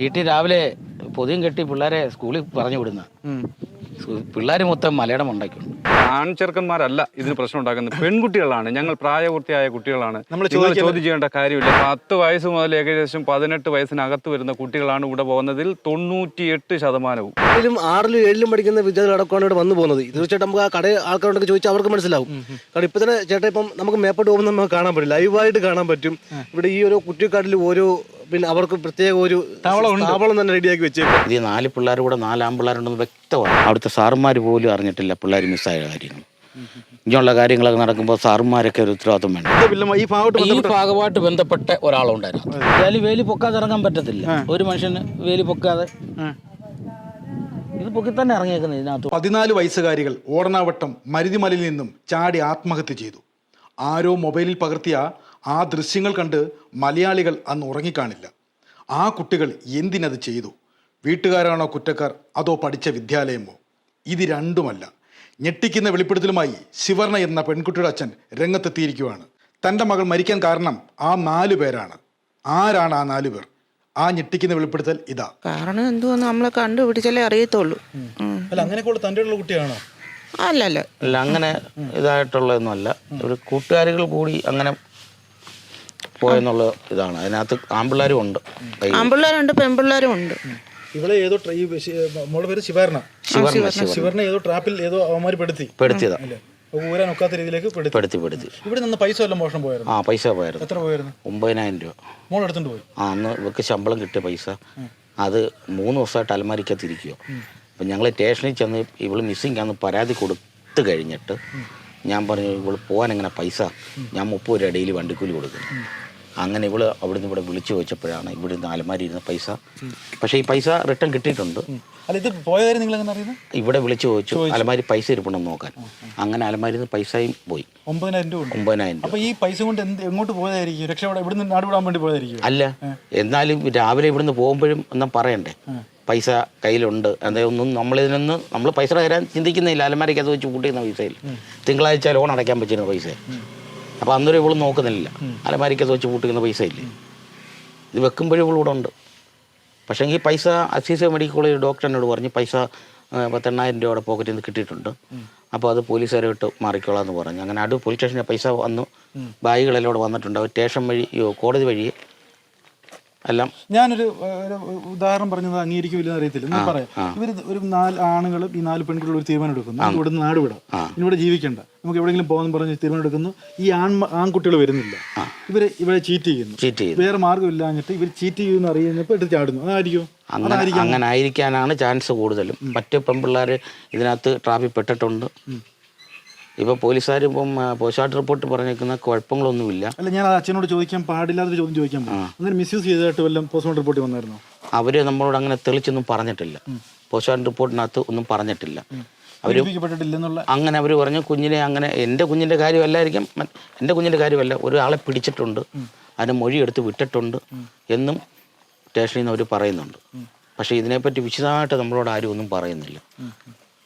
വീട്ടിൽ രാവിലെ പൊതിയും കെട്ടി പിള്ളേരെ സ്കൂളിൽ പറഞ്ഞു വിടുന്ന. പിള്ളേർ മൊത്തം മലയാളം ഉണ്ടാക്കിയുണ്ട് ആൺചെറുക്കന്മാരല്ല ഇതിന് പ്രശ്നം ഉണ്ടാക്കുന്നത് പെൺകുട്ടികളാണ്. ഞങ്ങൾ പ്രായപൂർത്തിയായ കുട്ടികളാണ്. നമ്മൾ ചോദ്യം ചെയ്യേണ്ട കാര്യമില്ല. പത്ത് വയസ്സ് മുതൽ ഏകദേശം പതിനെട്ട് വയസ്സിനകത്ത് വരുന്ന കുട്ടികളാണ് ഇവിടെ പോകുന്നതിൽ തൊണ്ണൂറ്റിയെട്ട് ശതമാനവും. ഏഴിലും ആറിലും ഏഴിലും പഠിക്കുന്ന വിദ്യാർത്ഥികളടക്കമാണ് ഇവിടെ വന്നു പോകുന്നത്. തീർച്ചയായിട്ടും നമുക്ക് ആ കട ആൾക്കാരോടൊക്കെ ചോദിച്ചാൽ അവർക്ക് മനസ്സിലാവും. കാരണം ഇപ്പൊ തന്നെ ചേട്ടാ ഇപ്പം നമുക്ക് മേപ്പോട്ട് പോകുമ്പോൾ നമുക്ക് കാണാൻ പറ്റില്ല ലൈവായിട്ട് കാണാൻ പറ്റും. ഇവിടെ ഈ ഓരോ കുറ്റിക്കാട്ടിൽ ഓരോ പിന്നെ അവർക്ക് പ്രത്യേക ഒരു താവളം തന്നെ റെഡിയാക്കി വെച്ചേക്കും. ഇത് നാല് പിള്ളേർ കൂടെ നാല് ആമ്പിള്ളേരുണ്ടെന്ന് വ്യക്തമാണ്. അവിടുത്തെ സാറുമാർ പോലും അറിഞ്ഞിട്ടില്ല പിള്ളേർ മിസ്സായ കാര്യങ്ങൾ ഇങ്ങനെയുള്ള കാര്യങ്ങളൊക്കെ നടക്കുമ്പോൾ സാറുമാരൊക്കെ ഒരു ഉത്തരവാദിത്വം വേണം. ഈ ഭാഗത്ത് ഈ ഭാഗമായിട്ട് ബന്ധപ്പെട്ട ഒരാളുണ്ടായിരുന്നു. വേലി വേലി പൊക്കാതെ ഇറങ്ങാൻ പറ്റത്തില്ല. ഒരു മനുഷ്യന് വേലി പൊക്കാതെ ഇത് പൊക്കി തന്നെ ഇറങ്ങിയേക്കുന്നത് ഇതിനകത്ത്. പതിനാല് വയസ്സുകാരികൾ ഓടനാവട്ടം മരുതിമലയിൽ നിന്നും ചാടി ആത്മഹത്യ ചെയ്തു. ആരോ മൊബൈലിൽ പകർത്തിയ ആ ദൃശ്യങ്ങൾ കണ്ട് മലയാളികൾ അന്ന് ഉറങ്ങിക്കാണില്ല. ആ കുട്ടികൾ എന്തിനത് ചെയ്തു? വീട്ടുകാരാണോ കുറ്റക്കാർ? അതോ പഠിച്ച വിദ്യാലയമോ? ഇത് രണ്ടുമല്ല. ഞെട്ടിക്കുന്ന വെളിപ്പെടുത്തലുമായി ശിവർണ എന്ന പെൺകുട്ടിയുടെ അച്ഛൻ രംഗത്തെത്തിയിരിക്കുകയാണ് തന്റെ മകൾ മരിക്കാൻ കാരണം ആ നാലു പേരാണ്. ആരാണ് ആ നാലു പേർ? ആ ഞെട്ടിക്കുന്ന വെളിപ്പെടുത്തൽ ഇതാ. കാരണം എന്തുവന്ന് നമ്മളെ കണ്ടുപിടിച്ചാലേ അറിയത്തുള്ളൂ. അല്ല അങ്ങനെ തന്റെ ഉള്ള കുട്ടിയാണോ? അല്ലല്ല. അല്ല അങ്ങനെ ഇതായിട്ടുള്ളതൊന്നും അല്ല ഒരു കൂട്ടുകാരികൾ കൂടി അങ്ങനെ പോയെന്നുള്ള ഇതാണ്. അതിനകത്ത് ആൺപിള്ളേരും ഉണ്ട്. ആമ്പിള്ളാരുണ്ട് ആൺപിള്ളേരുണ്ട് പെൺപിള്ളേരും ഉണ്ട്. ഇവളെ ഏതോ ട്ര- ഈ മോളുടെ പേര് ശിവർണ ശിവർണ ഏതോ ട്രാപ്പിൽ ഏതോ അവന്മാർ പെടുത്തി പെടുത്തിയതാ ഊരാൻ ഒക്കാത്ത രീതിയിലേക്ക് പെടുത്തി. പെടുത്തി ഇവിടെ നിന്ന് പൈസ എല്ലാം മോഷണം പോയായിരുന്നു? ആ പൈസ പോയായിരുന്നു. എത്ര പോയായിരുന്നു? ഒമ്പതിനായിരം രൂപ. മോൾ എടുത്തുകൊണ്ട് പോയി. ആ അന്ന് ഇവർക്ക് ശമ്പളം കിട്ടിയ പൈസ. അത് മൂന്ന് ദിവസമായിട്ട് അലമാരിക്കത്തിരിക്കുകയോ അപ്പം ഞങ്ങൾ സ്റ്റേഷനിൽ ചെന്ന് ഇവൾ മിസ്സിംഗ് ആണെന്ന് പരാതി കൊടുത്തു കഴിഞ്ഞിട്ട് ഞാൻ പറഞ്ഞു ഇവൾ പോകാൻ എങ്ങനെ പൈസ? ഞാൻ മുപ്പത് രൂപ ഡെയിലി വണ്ടിക്കൂലി കൊടുക്കുന്നു. അങ്ങനെ ഇവൾ അവിടുന്ന് ഇവിടെ വിളിച്ചു ചോദിച്ചപ്പോഴാണ് ഇവിടുന്ന് അലമാരി ഇരുന്ന പൈസ പക്ഷേ ഈ പൈസ റിട്ടേൺ കിട്ടിയിട്ടുണ്ട്. അല്ല ഇത് പോയ കാര്യം നിങ്ങൾ എങ്ങനെ അറിയുന്നത് ഇവിടെ വിളിച്ചു ചോദിച്ചു അലമാരി പൈസ ഇരിപ്പുണ്ടെന്ന് നോക്കാൻ. അങ്ങനെ അലമാരിയിൽ നിന്ന് പൈസയും പോയി. ഒമ്പതിനായിരം രൂപ ഒമ്പതിനായിരം രൂപ. ഈ പൈസ കൊണ്ട് എങ്ങോട്ട് പോയതായിരിക്കും? രക്ഷപ്പെടാൻ ഇവിടുന്ന് നാട് വിടാൻ വേണ്ടി പോയതായിരിക്കും അല്ല എന്നാലും രാവിലെ ഇവിടുന്ന് പോകുമ്പോഴും ഒന്നും പറയണ്ടേ? പൈസ കയ്യിലുണ്ട്. അതെ ഒന്നും നമ്മളിതിനൊന്ന് നമ്മൾ പൈസ തരാൻ ചിന്തിക്കുന്നില്ല. അലമാരയ്ക്ക് അത് വെച്ച് കൂട്ടിയിരുന്ന പൈസയിൽ. തിങ്കളാഴ്ച ലോൺ അടയ്ക്കാൻ പറ്റുന്ന പൈസ. അപ്പോൾ അന്നേരം ഇവൾ നോക്കുന്നില്ല. അലമാരിക്ക് അത് വെച്ച് പൂട്ടിക്കുന്ന പൈസ ഇല്ലേ ഇത് വെക്കുമ്പോഴും ഇവളിവിടെ ഉണ്ട്. പക്ഷേ ഈ പൈസ അസീസ് മെഡിക്കൽ കോളേജ് ഡോക്ടർ എന്നോട് പറഞ്ഞ് പൈസ പത്തെണ്ണായിരം രൂപയുടെ പോക്കറ്റിൽ നിന്ന് കിട്ടിയിട്ടുണ്ട്. അപ്പോൾ അത് പോലീസുകാരെ വിട്ട് മാറിക്കോളാം എന്ന് പറഞ്ഞു. അങ്ങനെ അടു പോലീസ് സ്റ്റേഷനിൽ പൈസ വന്നു. ബാഗുകളെല്ലാം ഇവിടെ വന്നിട്ടുണ്ട്. അവർ സ്റ്റേഷൻ വഴി കോടതി വഴി എല്ലാം. ഞാനൊരു ഒരു ഉദാഹരണം പറഞ്ഞത് അംഗീകരിക്കില്ലെന്ന് അറിയത്തില്ല. ഞാൻ പറയാം. ഇവർ ഒരു നാല് ആണുങ്ങളും ഈ നാല് പെൺകുട്ടികളും ഒരു തീരുമാനം എടുക്കുന്നു. ഇവിടെ നിന്ന് നാട് വിടാം. ഇവിടെ ജീവിക്കണ്ട. നമുക്ക് എവിടെയെങ്കിലും പോകാൻ പറഞ്ഞ് തീരുമാനം എടുക്കുന്നു. ഈ ആൺ ആൺകുട്ടികൾ വരുന്നില്ല. ഇവർ ഇവിടെ ചീറ്റ് ചെയ്യുന്നു. വേറെ മാർഗമില്ലാഞ്ഞിട്ട് ഇവർ ചീറ്റ് ചെയ്യുമെന്ന് അറിയുന്നപ്പോൾ എടുത്ത് ചാടുന്നു. അതായിരിക്കും. അങ്ങനെ ആയിരിക്കാനാണ് ചാൻസ് കൂടുതലും. മറ്റ് പെൺപിള്ളേർ ഇതിനകത്ത് ട്രാഫിക് പെട്ടിട്ടുണ്ട്. ഇപ്പോൾ പോലീസുകാർ ഇപ്പം പോസ്റ്റ്മോർട്ടം റിപ്പോർട്ട് പറഞ്ഞേക്കുന്ന കുഴപ്പങ്ങളൊന്നുമില്ല. അല്ല ഞാൻ അച്ഛനോട് ചോദിക്കാൻ പാടില്ലാത്തൊരു ചോദ്യം ചോദിക്കാൻ അങ്ങനെ മിസ്യൂസ് ചെയ്തതായിട്ട് വല്ലതും പോസ്റ്റ്മോർട്ടം റിപ്പോർട്ട് വന്നായിരുന്നു? അവർ നമ്മളോട് അങ്ങനെ തെളിച്ചൊന്നും പറഞ്ഞിട്ടില്ല. പോസ്റ്റ്മോർട്ടം റിപ്പോർട്ടിനകത്ത് ഒന്നും പറഞ്ഞിട്ടില്ല. അവർ അങ്ങനെ അവർ പറഞ്ഞു കുഞ്ഞിനെ അങ്ങനെ എന്റെ കുഞ്ഞിന്റെ കാര്യമല്ലായിരിക്കും എന്റെ കുഞ്ഞിന്റെ കാര്യമല്ല ഒരാളെ പിടിച്ചിട്ടുണ്ട്. അതിന് മൊഴി എടുത്ത് വിട്ടിട്ടുണ്ട് എന്നും സ്റ്റേഷനിൽ നിന്ന് അവർ പറയുന്നുണ്ട്. പക്ഷേ ഇതിനെപ്പറ്റി വിശദമായിട്ട് നമ്മളോട് ആരും ഒന്നും പറയുന്നില്ല.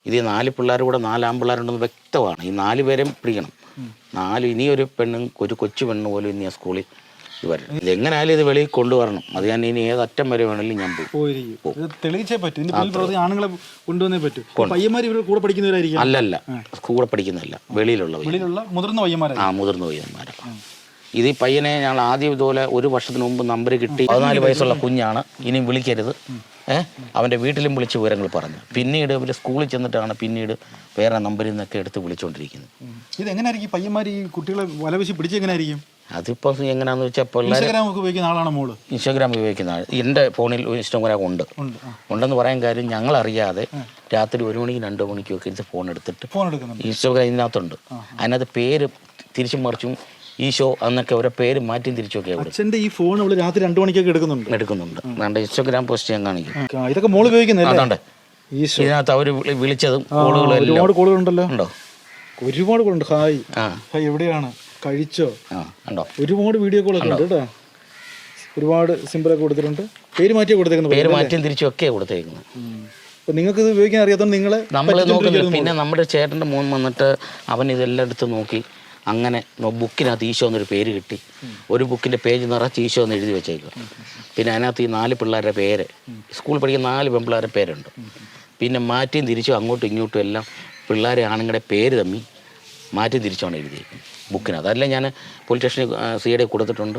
ഇത് ഈ നാല് പിള്ളേർ കൂടെ നാല് ആൺപിള്ളേരുണ്ടെന്ന് വ്യക്തമാണ്. ഈ നാല് പേരെയും പിടിക്കണം. നാല് ഇനിയൊരു പെണ്ണും ഒരു കൊച്ചു പെണ്ണ് പോലും ഇനി ആ സ്കൂളിൽ ഇത് വരണം ഇതെങ്ങനെയായാലും ഇത് വെളിയിൽ കൊണ്ടുവരണം. അത് ഞാൻ ഇനി ഏത് അറ്റം വരെ വേണമെങ്കിലും ഞാൻ പോകും തെളിയിച്ചേ പറ്റും. ആണുങ്ങളെ കൊണ്ടുവന്നേ പറ്റൂ. പയ്യന്മാർ ഇവരുടെ കൂടെ പഠിക്കുന്നവരായിരിക്കും അല്ലല്ല. സ്കൂളിൽ പഠിക്കുന്നില്ല വെളിയിലുള്ളവർ വെളിയിലുള്ള മുതിർന്ന ആ മുതിർന്ന പയ്യന്മാരാണ് ഇത് ഈ പയ്യനെ ഞങ്ങൾ ആദ്യം ഇതുപോലെ ഒരു വർഷത്തിന് മുമ്പ് നമ്പർ കിട്ടി. പതിനാല് വയസ്സുള്ള കുഞ്ഞാണ്. ഇനിയും വിളിക്കരുത്. അവന്റെ വീട്ടിലും വിളിച്ച് വിവരങ്ങൾ പറഞ്ഞു. പിന്നീട് ഇവർ സ്കൂളിൽ ചെന്നിട്ടാണ് പിന്നീട് വേറെ നമ്പറിൽ നിന്നൊക്കെ എടുത്ത് വിളിച്ചുകൊണ്ടിരിക്കുന്നത് ഇത് എങ്ങനെയായിരിക്കും ഈ പയ്യന്മാർ ഈ കുട്ടികളെ വലവശി പിടിച്ച് എങ്ങനെയായിരിക്കും? അതിപ്പോൾ എങ്ങനെയാണെന്ന് വെച്ചാൽ ഇൻസ്റ്റാഗ്രാം ഉപയോഗിക്കുന്ന ആളാണ് മോൾ? ഇൻസ്റ്റാഗ്രാം ഉപയോഗിക്കുന്ന ആൾ എന്റെ ഫോണിൽ ഇൻസ്റ്റാഗ്രാം ഉണ്ട്. ഉണ്ട് ഉണ്ടെന്ന് പറയാൻ കാര്യം ഞങ്ങൾ അറിയാതെ രാത്രി ഒരു മണിക്ക് രണ്ട് മണിക്കൊക്കെ ഒക്കെ ഫോൺ എടുത്തിട്ട് ഫോൺ എടുക്കുന്നുണ്ട്. ഇൻസ്റ്റാഗ്രാം ഇതിനകത്തുണ്ട്. അതിനകത്ത് പേര് തിരിച്ചും മറിച്ചും ഈശോ എന്നൊക്കെ ഓരോ പേര് മാറ്റി തിരിച്ചൊക്കെ അച്ഛന്റെ ഈ ഫോൺ അവൾ രാത്രി രണ്ടു മണിക്കൊക്കെ എടുക്കുന്നുണ്ട്. എടുക്കുന്നുണ്ട്. അതുകൊണ്ട് ഇൻസ്റ്റാഗ്രാം പോസ്റ്റ് ഞാൻ കാണിക്കും. ഇതൊക്കെ മോൾ ഉപയോഗിക്കുന്നുണ്ട് ഇതിനകത്ത് അവർ വിളിച്ചതും ഒരുപാട് കോളുകളുണ്ടല്ലോ ഉണ്ടോ? ഒരുപാട് കോളുണ്ട്. ഹായ്. ഹായ് എവിടെയാണ്? കഴിച്ചോ? ഉണ്ടോ? ഒരുപാട് വീഡിയോ കോളൊക്കെ ഉണ്ട്? കേട്ടോ. ഒരുപാട് സിമ്പിളൊക്കെ കൊടുത്തിട്ടുണ്ട്. പേര് മാറ്റി കൊടുത്തേക്കുന്നത് പേര് മാറ്റിയും തിരിച്ചും ഒക്കെ കൊടുത്തേക്കുന്നത് നിങ്ങൾക്ക് ഇത് ഉപയോഗിക്കാൻ അറിയാത്തതുകൊണ്ട് നിങ്ങളെ നമ്മൾ നോക്കുന്നില്ല. പിന്നെ നമ്മുടെ ചേട്ടന്റെ മോൻ വന്നിട്ട് അവൻ ഇതെല്ലാം എടുത്ത് നോക്കി. അങ്ങനെ ബുക്കിനകത്ത് ഈശോ എന്നൊരു പേര് കിട്ടി. ഒരു ബുക്കിന്റെ പേജ് നിറച്ച് ഈശോ എന്ന് എഴുതി വെച്ചേക്കുക പിന്നെ അതിനകത്ത് ഈ നാല് പിള്ളേരുടെ പേര്. സ്കൂളിൽ പഠിക്കുന്ന നാല് പെൺപിള്ളേരുടെ പേരുണ്ട്. പിന്നെ മാറ്റിയും തിരിച്ചും അങ്ങോട്ടും ഇങ്ങോട്ടും എല്ലാം പിള്ളേരെ ആണുങ്ങളുടെ പേര് തമ്മി മാറ്റി തിരിച്ചാണ് എഴുതിയിരിക്കുന്നത് ബുക്കിനകത്ത് അതല്ല ഞാൻ പോലീസ് സ്റ്റേഷനിൽ സി ഐ കൊടുത്തിട്ടുണ്ട്.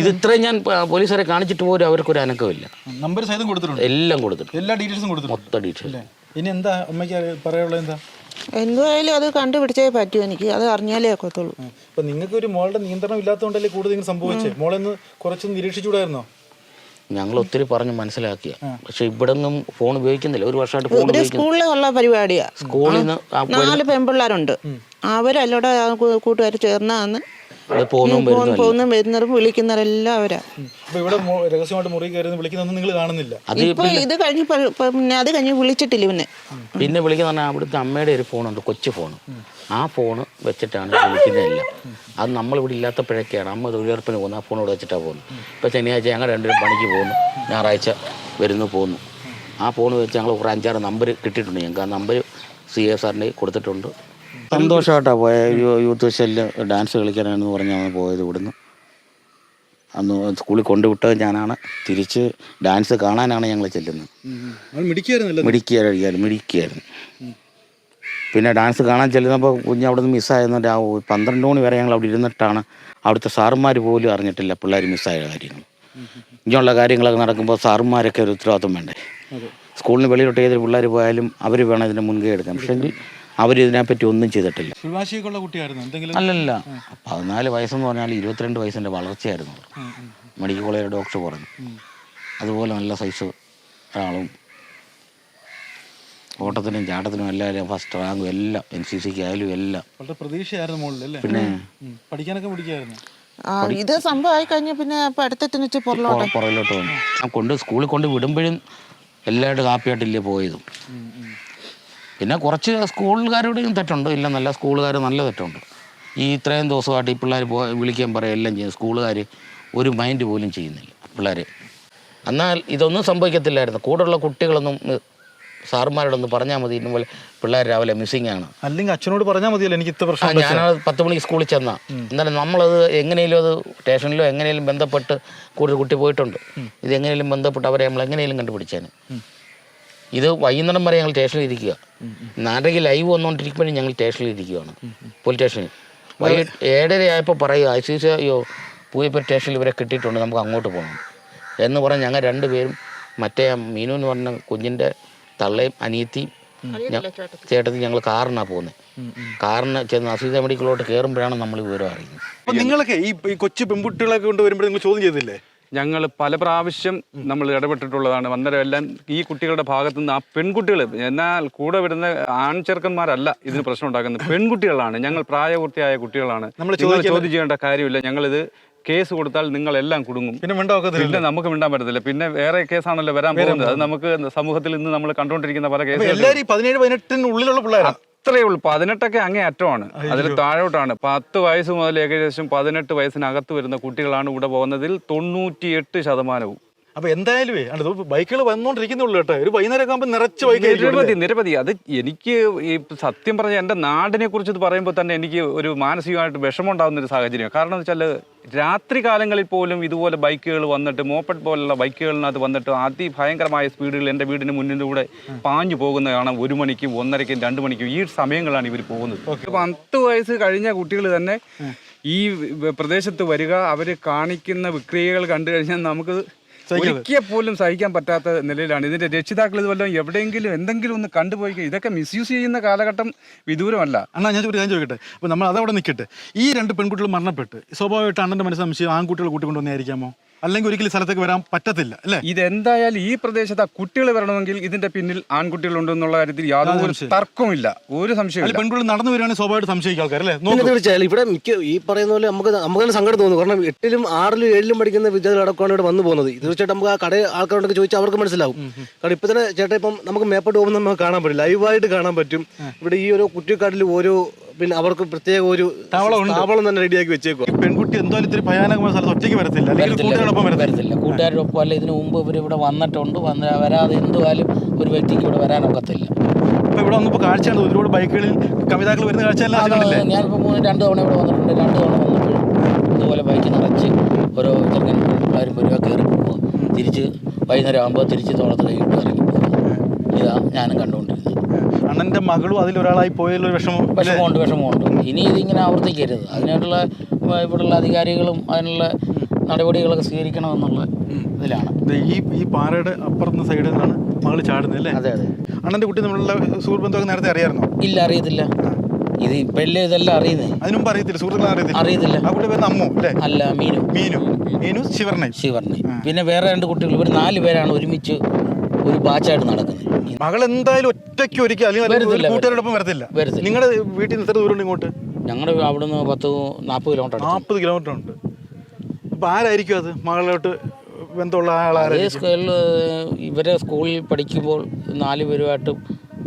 ഇത് ഇത്രയും ഞാൻ പോലീസുകാരെ കാണിച്ചിട്ട് പോലും അവർക്കൊരു അനക്കമില്ല. നമ്പർ സൈതം കൊടുത്തിട്ടുണ്ട്. എല്ലാം കൊടുത്തിട്ടുണ്ട്. എല്ലാ ഡീറ്റെയിൽസും കൊടുത്തിട്ടുണ്ട്. മൊത്തം ഡീറ്റെയിൽസ് ഇനി എന്താ അമ്മയ്ക്ക് പറയാനുള്ളത് എന്താ? എന്തുവായാലും അത് കണ്ടുപിടിച്ചേ പറ്റൂ എനിക്ക്. അത് അറിഞ്ഞാലേ ഒക്കത്തുള്ളൂ. അപ്പൊ നിങ്ങൾക്ക് ഒരു മോളുടെ നിയന്ത്രണം ഇല്ലാത്തതുകൊണ്ടല്ലേ കൂടുതൽ ഇങ്ങനെ സംഭവിച്ചേ? മോളെ ഒന്ന് കുറച്ചൊന്ന് നിരീക്ഷിച്ചുകൂടായിരുന്നോ? ഞങ്ങൾ ഒത്തിരി പറഞ്ഞു മനസ്സിലാക്കിയ. പക്ഷെ ഇവിടെ ഒന്നും ഫോൺ ഉപയോഗിക്കുന്നില്ല. ഒരു വർഷമായിട്ട് ഫോൺ ഉപയോഗിക്കുന്നു സ്കൂളിലുള്ള പരിപാടിയാ. സ്കൂളിൽ നിന്ന് നാല് പെൺപിള്ളേരുണ്ട്. അവരല്ലോടെ കൂട്ടുകാർ ചേർന്നാന്ന് പോകുന്നതും വരുന്നവരും വിളിക്കുന്നവരെല്ലാം അവരാ അപ്പൊ ഇവിടെ രഹസ്യമായിട്ട് മുറി കയറി വിളിക്കുന്നൊന്നും നിങ്ങൾ കാണുന്നില്ല. ഇപ്പൊ ഇത് കഴിഞ്ഞ് പിന്നെ അത് കഴിഞ്ഞ് വിളിച്ചിട്ടില്ല ഇവനെ. പിന്നെ വിളിക്കുന്ന പറഞ്ഞാൽ അവിടുത്തെ അമ്മയുടെ ഒരു ഫോണുണ്ട് കൊച്ചു ഫോൺ ആ ഫോൺ വെച്ചിട്ടാണ് വിളിക്കുന്നതല്ല. അത് നമ്മളിവിടെ ഇല്ലാത്തപ്പോഴൊക്കെയാണ് അമ്മ തൊഴിലുറപ്പിന് പോകുന്നത് ആ ഫോൺ ഇവിടെ വെച്ചിട്ടാണ് പോകുന്നത്. ഇപ്പം ശനിയാഴ്ച ഞങ്ങൾ രണ്ടുപേരും പണിക്ക് പോകുന്നു ഞായറാഴ്ച വരുന്നു പോകുന്നു. ആ ഫോൺ വെച്ച് ഞങ്ങൾ കുറേ അഞ്ചാറ് നമ്പർ കിട്ടിയിട്ടുണ്ട് ഞങ്ങൾക്ക്. ആ നമ്പർ സി എ സാറിന്റെ കൊടുത്തിട്ടുണ്ട്. സന്തോഷമായിട്ടാണ് പോയ. യൂത്ത് ഫെസ്റ്റിവലിൽ ഡാൻസ് കളിക്കാനാണെന്ന് പറഞ്ഞാണ് പോയത് ഇവിടുന്ന്. അന്ന് സ്കൂളിൽ കൊണ്ടുവിട്ടത് ഞാനാണ്. തിരിച്ച് ഡാൻസ് കാണാനാണ് ഞങ്ങൾ ചെല്ലുന്നത്. മിടിക്കുകയായിരുന്നു മിടിക്കുകയായിരുന്നു പിന്നെ ഡാൻസ് കാണാൻ ചെല്ലുന്നപ്പോൾ കുഞ്ഞ് അവിടെ നിന്ന് മിസ്സായിരുന്നു പന്ത്രണ്ട് മണി വരെ ഞങ്ങൾ അവിടെ ഇരുന്നിട്ടാണ് അവിടുത്തെ സാറുമാർ പോലും അറിഞ്ഞിട്ടില്ല പിള്ളേർ മിസ്സായ കാര്യങ്ങൾ. ഇങ്ങനെയുള്ള കാര്യങ്ങളൊക്കെ നടക്കുമ്പോൾ സാറുമാരൊക്കെ ഒരു ഉത്തരവാദിത്വം വേണ്ടേ? സ്കൂളിന് വെളിയിലോട്ട് ഏതൊരു പിള്ളേർ പോയാലും അവർ വേണം ഇതിന് മുൻകൈ എടുക്കാൻ. പക്ഷേ അവർ ഇതിനെപ്പറ്റി ഒന്നും ചെയ്തിട്ടില്ല. കുട്ടിയായിരുന്നു? എന്തെങ്കിലും? അല്ലല്ല. പതിനാല് വയസ്സെന്ന് പറഞ്ഞാൽ ഇരുപത്തിരണ്ട് വയസ്സിന്റെ വളർച്ചയായിരുന്നു മെഡിക്കൽ കോളേജിലെ ഡോക്ടർ പറഞ്ഞു. അതുപോലെ നല്ല സൈസ് ഒരാളും ഓട്ടത്തിനും ചാട്ടത്തിനും എല്ലാവരും ഫസ്റ്റ് റാങ്കും എല്ലാം എൻ സി സിക്ക് ആയാലും എല്ലാം. വളരെ പ്രതീക്ഷയായിരുന്നു പിന്നെ. പഠിക്കാനൊക്കെ പിടിക്കായിരുന്നു? ആ, ഇത് സംഭവമായി കഴിഞ്ഞ പിന്നെ പഠിത്തത്തിന് വെച്ച് പുറലോട്ട് പുറകിലോട്ട് വന്നു. ഞാൻ കൊണ്ട് സ്കൂളിൽ കൊണ്ട് വിടുമ്പോഴും എല്ലാവരുടെ കാപ്പിയായിട്ടില്ലേ പോയതും. പിന്നെ കുറച്ച് സ്കൂളുകാരുടെയും തെറ്റുണ്ട്. ഇല്ല നല്ല സ്കൂളുകാർ നല്ല തെറ്റുണ്ട്. ഈ ഇത്രയും ദിവസമായിട്ട് ഈ പിള്ളേർ പോ വിളിക്കാൻ പറയുക എല്ലാം ചെയ്യും. സ്കൂളുകാർ ഒരു മൈൻഡ് പോലും ചെയ്യുന്നില്ല പിള്ളേർ എന്നാൽ ഇതൊന്നും സംഭവിക്കത്തില്ലായിരുന്നു. കൂടെയുള്ള കുട്ടികളൊന്നും സാറുമാരോടൊന്ന് പറഞ്ഞാൽ മതി. ഇന്നുപോലെ പിള്ളേർ രാവിലെ മിസ്സിങ് ആണ്. അല്ലെങ്കിൽ അച്ഛനോട് പറഞ്ഞാൽ മതിയല്ലോ എനിക്ക് ഇത്ര പ്രശ്നം ഞാൻ പത്ത് മണിക്ക് സ്കൂളിൽ ചെന്ന. എന്നാലും നമ്മളത് എങ്ങനെയും അത് സ്റ്റേഷനിലോ എങ്ങനെയും ബന്ധപ്പെട്ട് കൂടുതൽ കുട്ടി പോയിട്ടുണ്ട്. ഇത് എങ്ങനെയും ബന്ധപ്പെട്ട് അവരെ നമ്മൾ എങ്ങനെയും കണ്ടുപിടിച്ചേനെ ഇത് വൈകുന്നേരം വരെ ഞങ്ങൾ സ്റ്റേഷനിൽ ഇരിക്കുക നാടകി ലൈവ് വന്നുകൊണ്ടിരിക്കുമ്പോഴും ഞങ്ങൾ സ്റ്റേഷനിൽ ഇരിക്കുകയാണ് പോലീസ് സ്റ്റേഷനിൽ. വൈകിട്ട് ഏഴര ആയപ്പോൾ പറയുക ഐ സി സി അയ്യോ പൂയപ്പോൾ സ്റ്റേഷനിൽ ഇവരെ കിട്ടിയിട്ടുണ്ട് നമുക്ക് അങ്ങോട്ട് പോകണം. എന്ന് പറഞ്ഞ് ഞങ്ങൾ രണ്ടുപേരും മറ്റേ മീനു എന്ന് പറഞ്ഞ കുഞ്ഞിന്റെ തള്ളയും അനിയത്തിയും ചേട്ടത്തിൽ ചേട്ടത്തി? ഞങ്ങൾ കാറിനാണ് പോകുന്നത് കാറിന് ചെന്ന് അസീത മെഡിക്കലോട്ട് കയറുമ്പോഴാണ് നമ്മൾ വിവരം അറിയുന്നത്. നിങ്ങളൊക്കെ ഈ ഈ കൊച്ചു പെൺകുട്ടികളൊക്കെ കൊണ്ട് വരുമ്പോൾ നിങ്ങൾ ചോദ്യം ചെയ്തില്ലേ? ഞങ്ങൾ പല പ്രാവശ്യം നമ്മൾ ഇടപെട്ടിട്ടുള്ളതാണ്. അന്നേരം എല്ലാം ഈ കുട്ടികളുടെ ഭാഗത്തു നിന്ന് ആ പെൺകുട്ടികൾ എന്നാൽ കൂടെ വരുന്ന ആൺചെറുക്കന്മാരല്ല ഇതിന് പ്രശ്നം ഉണ്ടാക്കുന്നത്. പെൺകുട്ടികളാണ്. ഞങ്ങൾ പ്രായപൂർത്തിയായ കുട്ടികളാണ്. നമ്മൾ ചോദ്യം ചെയ്യേണ്ട കാര്യമില്ല. ഞങ്ങളിത് കേസ് കൊടുത്താൽ നിങ്ങൾ എല്ലാം കുടുങ്ങും. പിന്നെ പിന്നെ നമുക്ക് മിണ്ടാൻ പറ്റത്തില്ല. പിന്നെ വേറെ കേസാണല്ലോ വരാൻ പോകുന്നത്. അത് നമുക്ക് സമൂഹത്തിൽ ഇന്ന് നമ്മൾ കണ്ടുകൊണ്ടിരിക്കുന്ന പല കേസുകൾ പതിനേഴ് പതിനെട്ടിനുള്ളിലുള്ള ഉള്ളിലുള്ള പിള്ളേരാ? അത്രയേ ഉള്ളൂ. പതിനെട്ടൊക്കെ അങ്ങേ അറ്റമാണ്. അതിൽ താഴോട്ടാണ്. പത്ത് വയസ്സ് മുതൽ ഏകദേശം പതിനെട്ട് വയസ്സിനകത്ത് വരുന്ന കുട്ടികളാണ് ഇവിടെ പോകുന്നതിൽ തൊണ്ണൂറ്റിയെട്ട് ശതമാനവും. അപ്പൊ എന്തായാലും ബൈക്കുകൾ വന്നോണ്ടിരിക്കുന്നുള്ളൂ കേട്ടോ. ഒരു വൈകുന്നേരം ആകുമ്പോൾ നിറച്ച് ബൈക്ക് നിരവധി നിരവധി. അത് എനിക്ക് ഈ സത്യം പറഞ്ഞ എന്റെ നാടിനെ കുറിച്ച് ഇത് പറയുമ്പോൾ തന്നെ എനിക്ക് ഒരു മാനസികമായിട്ട് വിഷമം ഉണ്ടാകുന്ന ഒരു സാഹചര്യം കാരണം വെച്ചാൽ വെച്ചാൽ രാത്രി കാലങ്ങളിൽ പോലും ഇതുപോലെ ബൈക്കുകൾ വന്നിട്ട് മോപ്പഡ് പോലുള്ള ബൈക്കുകളിനകത്ത് വന്നിട്ട് അതിഭയങ്കരമായ സ്പീഡിൽ എന്റെ വീടിന് മുന്നിലൂടെ പാഞ്ഞു പോകുന്ന കാണാം. ഒരു മണിക്കും ഒന്നരയ്ക്കും രണ്ട് മണിക്കും ഈ സമയങ്ങളാണ് ഇവർ പോകുന്നത്. പത്ത് വയസ്സ് കഴിഞ്ഞ കുട്ടികൾ തന്നെ ഈ പ്രദേശത്ത് വരിക അവർ കാണിക്കുന്ന വിക്രിയകൾ കണ്ടു കഴിഞ്ഞാൽ നമുക്ക് ഒരിക്കൽ പോലും സഹിക്കാൻ പറ്റാത്ത നിലയിലാണ്. ഇതിന്റെ രക്ഷിതാക്കൾ ഇത് വല്ലതും എവിടെയെങ്കിലും എന്തെങ്കിലും ഒന്ന് കണ്ടുപോയി ഇതൊക്കെ മിസ്യൂസ് ചെയ്യുന്ന കാലഘട്ടം വിദൂരമല്ല. അണ്ണാ ഞാൻ കാര്യം ചോദിക്കട്ടെ? അപ്പൊ നമ്മൾ അതവിടെ നിൽക്കട്ടെ. ഈ രണ്ട് പെൺകുട്ടികൾ മരണപ്പെട്ട് സ്വാഭാവികമായിട്ട് അണ്ണന്റെ മനസ്സ് സംശയം ആൺകുട്ടികൾ കൂട്ടിക്കൊണ്ടുവന്നായിരിക്കാമോ അല്ലെങ്കിൽ ഒരിക്കലും സ്ഥലത്തേക്ക് വരാൻ പറ്റത്തില്ല അല്ലേ? ഇതെന്തായാലും ഈ പ്രദേശത്ത് ആ കുട്ടികൾ വരണമെങ്കിൽ ഇതിന്റെ പിന്നിൽ ആൺകുട്ടികളുണ്ടെന്നുള്ള കാര്യത്തിൽ യാതൊരു തർക്കമില്ല ഒരു സംശയം പെൺകുട്ടികൾ നടന്നു വരികയാണെങ്കിൽ സ്വാഭാവികമായിട്ട് സംശയിക്കും ആൾക്കാർ അല്ലേ? പിന്നെ നോക്കൂ. തീർച്ചയായും ഇവിടെ മിക്ക ഈ പറയുന്ന പോലെ നമുക്ക് നമുക്ക് തന്നെ സങ്കടം തോന്നുന്നു കാരണം എട്ടിലും ആറിലും ഏഴിലും പഠിക്കുന്ന വിദ്യാർത്ഥികൾ അടക്കമാണ് ഇവിടെ വന്നു പോകുന്നത്. തീർച്ചയായിട്ടും നമുക്ക് ആ കട ആൾക്കാരോടൊക്കെ ചോദിച്ചാൽ അവർക്ക് മനസ്സിലാവും. കാരണം ഇപ്പൊ തന്നെ ചേട്ടാ ഇപ്പം നമുക്ക് മേപ്പോട്ട് പോകുമ്പോൾ നമുക്ക് കാണാൻ പറ്റില്ല ലൈവായിട്ട് കാണാൻ പറ്റും. ഇവിടെ ഈ ഓരോ കുറ്റിക്കാട്ടിൽ ഓരോ പിന്നെ അവർക്ക് പ്രത്യേക ഒരു താവളം തന്നെ റെഡിയാക്കി വെച്ചേക്കും പെൺകുട്ടി എന്തായാലും ഇത്തിരി ഭയാനകമായ സ്ഥലത്ത് ഒറ്റയ്ക്ക് വരത്തില്ല. കൂട്ടുകാരോടൊപ്പം വരത്തില്ല. കൂട്ടുകാരോടൊപ്പം അല്ല ഇതിനു മുമ്പ് ഇവർ ഇവിടെ വന്നിട്ടുണ്ട്. വന്ന് വരാതെ എന്തുവായാലും ഒരു വ്യക്തിക്ക് ഇവിടെ വരാനൊക്കത്തില്ല. ഇപ്പൊ ഇവിടെ വന്നപ്പോൾ കാഴ്ചയാണ്. ഒരുപാട് ബൈക്കുകളിൽ കവിതാക്കൾ വരുന്ന കാഴ്ച എല്ലാം അത് കണ്ടില്ലേ ഞാനിപ്പോൾ മൂന്ന് രണ്ട് തവണ ഇവിടെ വന്നിട്ടുണ്ട്. രണ്ട് തവണ വന്നിട്ടുണ്ട് ഇതുപോലെ ബൈക്ക് നിറച്ച് ഓരോ ചെറുക്കൻ എല്ലാവരും വരിക കയറി പോവുക തിരിച്ച് വൈകുന്നേരം ആകുമ്പോൾ തിരിച്ച് തോളത്ത് കൈയിട്ട് ഇറങ്ങി പോകുക ഇതാ ഞാനും കണ്ടുകൊണ്ടിരുന്നത് അണ്ണന്റെ മകളും അതിലൊരാളായി പോയല്ലോ വിഷമം? വിഷമമുണ്ട് വിഷമമുണ്ട്. ഇനി ഇതിങ്ങനെ ആവർത്തിക്കരുത്. അതിനായിട്ടുള്ള ഇവിടെയുള്ള അധികാരികളും അതിനുള്ള നടപടികളൊക്കെ സ്വീകരിക്കണമെന്നുള്ള ഇതിലാണ്. ഈ ഈ പാറയുടെ അപ്പുറത്തെ സൈഡിൽ നിന്നാണ് മകൾ ചാടുന്നത് അല്ലേ? അതെ അതെ. അണ്ണന്റെ കുട്ടി നമ്മളുടെ സുഹൃത്ത് ബന്ധമൊക്കെ നേരത്തെ അറിയാമായിരുന്നോ ഇല്ല അറിയത്തില്ല. ഇത് ഇപ്പല്ലേ ഇതെല്ലാം അറിയുന്നേ? അതിനും അറിയത്തില്ല സുഹൃത്തുക്കളെ അറിയത്തില്ല. അറിയത്തില്ല. ആ കുട്ടി പേര് അമ്മു അല്ലേ? അല്ല മീനു. മീനു. മീനു ശിവർണ ശിവർണി പിന്നെ വേറെ രണ്ട് കുട്ടികൾ ഇവർ നാല് പേരാണ് ഒരുമിച്ച് ഒരു ബാച്ചായിട്ട് നടക്കുന്നത്. മകൾ എന്തായാലും ഒറ്റയ്ക്ക് ഒരിക്കൽ അല്ലെങ്കിൽ കൂട്ടുകാരോടൊപ്പം വരത്തില്ല. നിങ്ങളുടെ വീട്ടിൽ നിന്ന് എത്ര ദൂരം ഇങ്ങോട്ട്? ഞങ്ങളുടെ അവിടുന്ന് പത്ത് നാൽപ്പത് കിലോമീറ്റർ നാൽപ്പത് കിലോമീറ്റർ ഉണ്ട്. അപ്പൊ ആരായിരിക്കും അത്? മകളിലോട്ട് ബന്ധമുള്ള ആളാരായിരിക്കും സ്കൂളിൽ ഇവരെ സ്കൂളിൽ പഠിക്കുമ്പോൾ നാല് പേരുമായിട്ട്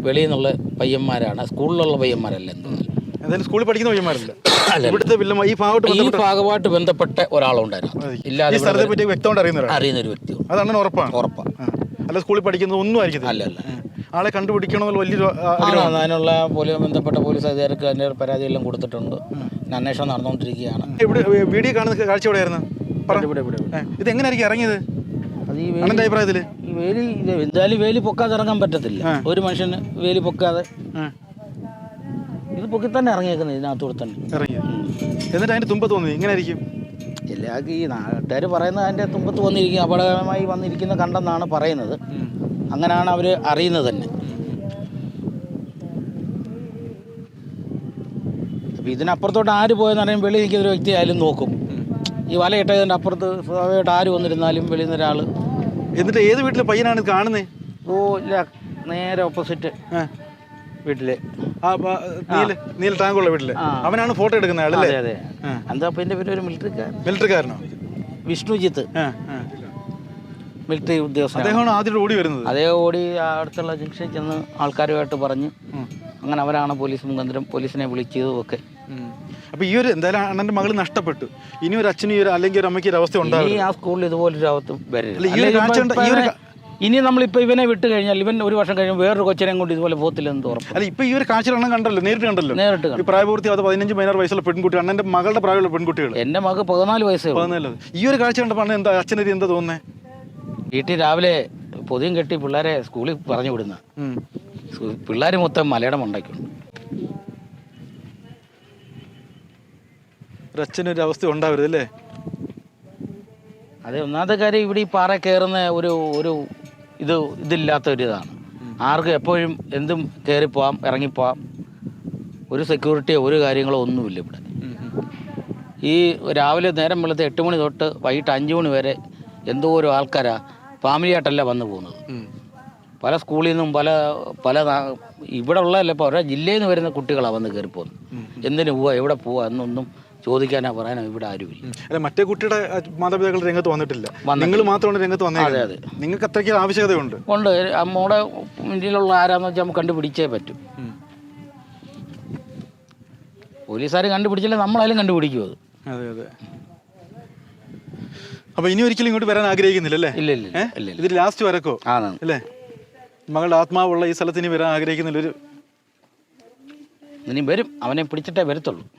വെളിയിൽ നിന്നുള്ള പയ്യന്മാരാണ്. സ്കൂളിലുള്ള പയ്യന്മാരല്ല എന്തായാലും സ്കൂളിൽ പഠിക്കുന്ന പയ്യന്മാരല്ല. ഇവിടുത്തെ ഈ ഭാഗമായിട്ട് ബന്ധപ്പെട്ട ഒരാളുണ്ടായിരുന്നു. ഇല്ലാതെ അറിയുന്ന ഒരു വ്യക്തി അതാണ് ഉറപ്പാണ്. ഉറപ്പാണ്. അല്ല സ്കൂളിൽ പഠിക്കുന്നത് ഒന്നും ആയിരിക്കത്തില്ല. അല്ല അല്ല. ആളെ കണ്ടുപിടിക്കണമെന്നുള്ള വലിയൊരു അതിനുള്ള പോലീസ് ബന്ധപ്പെട്ട പോലീസ് അധികാരിക്ക് അതിന്റെ പരാതിയെല്ലാം കൊടുത്തിട്ടുണ്ട്. അന്വേഷണം നടന്നുകൊണ്ടിരിക്കുകയാണ്. ഇവിടെ വീഡിയോ കാണുന്ന കാഴ്ച എവിടെയായിരുന്നു? ഇവിടെ ഇത് എങ്ങനെയായിരിക്കും ഇറങ്ങിയത്? ഈ അണ്ണന്റെ വേലി എന്തായാലും വേലി പൊക്കാതെ ഇറങ്ങാൻ പറ്റത്തില്ല. ഒരു മനുഷ്യന് വേലി പൊക്കാതെ. ഇത് പൊക്കി തന്നെ ഇറങ്ങിയേക്കുന്നത് ഇതിനകത്തൂടെ തന്നെ. ഇറങ്ങി എന്നിട്ട് അതിന്റെ തുമ്പ തോന്നി ഇങ്ങനെ ആയിരിക്കും എല്ലാവർക്കും ഈ നാട്ടുകാർ പറയുന്നത് അതിന്റെ തുമ്പത്ത് വന്നിരിക്കും അപകടകരമായി വന്നിരിക്കുന്ന കണ്ടെന്നാണ് പറയുന്നത്. അങ്ങനെയാണ് അവർ അറിയുന്നത് തന്നെ. അപ്പോൾ ഇതിനപ്പുറത്തോട്ട് ആര് പോയെന്ന് പറയുമ്പോൾ വെളിയിൽ നിൽക്കുന്ന ഒരു വ്യക്തി ആയാലും നോക്കും. ഈ വലയിട്ടതിന്റെ അപ്പുറത്ത് സ്വാഭാവികമായിട്ട് ആര് വന്നിരുന്നാലും വെളിയിൽ നിന്ന് ഒരാൾ എന്നിട്ട് ഏത് വീട്ടിലെ പയ്യനാണ് കാണുന്നത് ഓ ഇല്ല നേരെ ഓപ്പോസിറ്റ് ബ- നീല ടാങ്കുള്ള വീട്ടിൽ. അവനാണ് ഫോട്ടോ എടുക്കുന്ന ആളല്ലേ അതെ അതെ. എന്താ പേര് ഒരു മിലിറ്ററിക്കാരൻ മിലിറ്ററിക്കാരനോ വിഷ്ണുജിത്ത്. മിലിറ്ററി ഉദ്യോഗസ്ഥനാണ്. അദ്ദേഹമാണ് ആദ്യം ഓടി വരുന്നത്. അതേ ഓടി ആ അടുത്തുള്ള ജംഗ്ഷനിൽ ചെന്ന് ആൾക്കാരുമായിട്ട് പറഞ്ഞ് അങ്ങനെ അവരാണ് പോലീസ് മുഖാന്തരം പോലീസിനെ വിളിച്ചതും ഒക്കെ. അപ്പൊ ഈ ഒരു എന്തായാലും അണ്ണന്റെ മകൾ നഷ്ടപ്പെട്ടു. ഇനി ഒരു അച്ഛനും ഈ ഒരു അല്ലെങ്കിൽ ഒരു അമ്മയ്ക്ക് ഒരു അവസ്ഥ ഉണ്ടാവും ആ സ്കൂളിൽ ഇതുപോലൊരു അവസ്ഥ വരരുത് ഈ ഈ ഇനി നമ്മളിപ്പോൾ ഇവനെ വിട്ട് കഴിഞ്ഞാൽ ഇവൻ ഒരു വർഷം കഴിയുമ്പോൾ വേറൊരു കൊച്ചിനെ കൊണ്ട് ഇതുപോലെ പോകത്തില്ലെന്ന് തോറും അല്ല ഇപ്പൊ ഈ ഒരു കാഴ്ച കണ്ടല്ലോ നേരിട്ട് കണ്ടല്ലോ. നേരിട്ട് ഈ കണ്ടു പ്രായപൂർത്തി പതിനഞ്ച് പതിനാറ് വയസ്സുള്ള പെൺകുട്ടി അണ്ണന്റെ മകളുടെ പ്രായമുള്ള പെൺകുട്ടികൾ. എന്റെ മകൾ പതിനാല് വയസ്സേ ഉള്ളൂ. പതിനാല്. ഈ ഒരു കാഴ്ച കണ്ടപ്പോൾ അണ്ണൻ എന്താ അച്ഛനൊരു എന്താ തോന്നുന്നേ? വീട്ടിൽ രാവിലെ പൊതിയും കെട്ടി പിള്ളേരെ സ്കൂളിൽ പറഞ്ഞു വിടുന്ന. പിള്ളേർ മൊത്തം മലയുടെ മണ്ടയ്ക്കുണ്ട്. ഒരു അച്ഛനൊരു അവസ്ഥ ഉണ്ടാവരുത് അല്ലേ? അത് ഒന്നാമത്തെ കാര്യം ഇവിടെ ഈ പാറ കയറുന്ന ഒരു ഒരു ഇത് ഇതില്ലാത്ത ഒരു ഇതാണ്. ആർക്കും എപ്പോഴും എന്തും കയറിപ്പോവാം ഇറങ്ങിപ്പോവാം ഒരു സെക്യൂരിറ്റിയോ ഒരു കാര്യങ്ങളോ ഒന്നുമില്ല ഇവിടെ. ഈ രാവിലെ നേരം വെളുത്ത് എട്ട് മണി തൊട്ട് വൈകിട്ട് അഞ്ച് മണി വരെ എന്തോ ഒരു ആൾക്കാരാ ഫാമിലിയായിട്ടല്ല വന്നു പോകുന്നത്. പല സ്കൂളിൽ നിന്നും പല പല ഇവിടെ ഉള്ളതല്ല ഇപ്പോൾ ഓരോ ജില്ലയിൽ നിന്ന് വരുന്ന കുട്ടികളാണ് വന്ന് കയറി പോകുന്നത്. എന്തിനു പോവാ എവിടെ പോവാ എന്നൊന്നും ചോദിക്കാനോ പറയാനോ ഇവിടെ ആരുമില്ല. അല്ല മറ്റേ കുട്ടിയുടെ മാതാപിതാക്കൾ രംഗത്ത് വന്നിട്ടില്ല. നിങ്ങൾ മാത്രമാണ് രംഗത്ത് വന്നത് അതെ. അതെ. നിങ്ങൾക്ക് അത്രയ്ക്ക് ആവശ്യകതയുണ്ട്. ഉണ്ട്. അമ്മയുടെ മുന്നിലുള്ള ആരാന്ന് വെച്ചാൽ നമുക്ക് കണ്ടുപിടിച്ചേ പറ്റും. പോലീസുകാർ കണ്ടുപിടിച്ചില്ല നമ്മളായാലും കണ്ടുപിടിക്കും അത്. അതെ അതെ. അപ്പൊ ഇനി ഒരിക്കലും ഇങ്ങോട്ട് വരാൻ ആഗ്രഹിക്കുന്നില്ല അല്ലേ? ഇല്ല ഇല്ല ഇത് ലാസ്റ്റ് വരക്കോ? അല്ലേ? മകളുടെ ആത്മാവുള്ള ഈ സ്ഥലത്ത് ഇനി വരാൻ ആഗ്രഹിക്കുന്നില്ല ഒരു ഇനി വരും. അവനെ പിടിച്ചിട്ടേ വരത്തുള്ളൂ.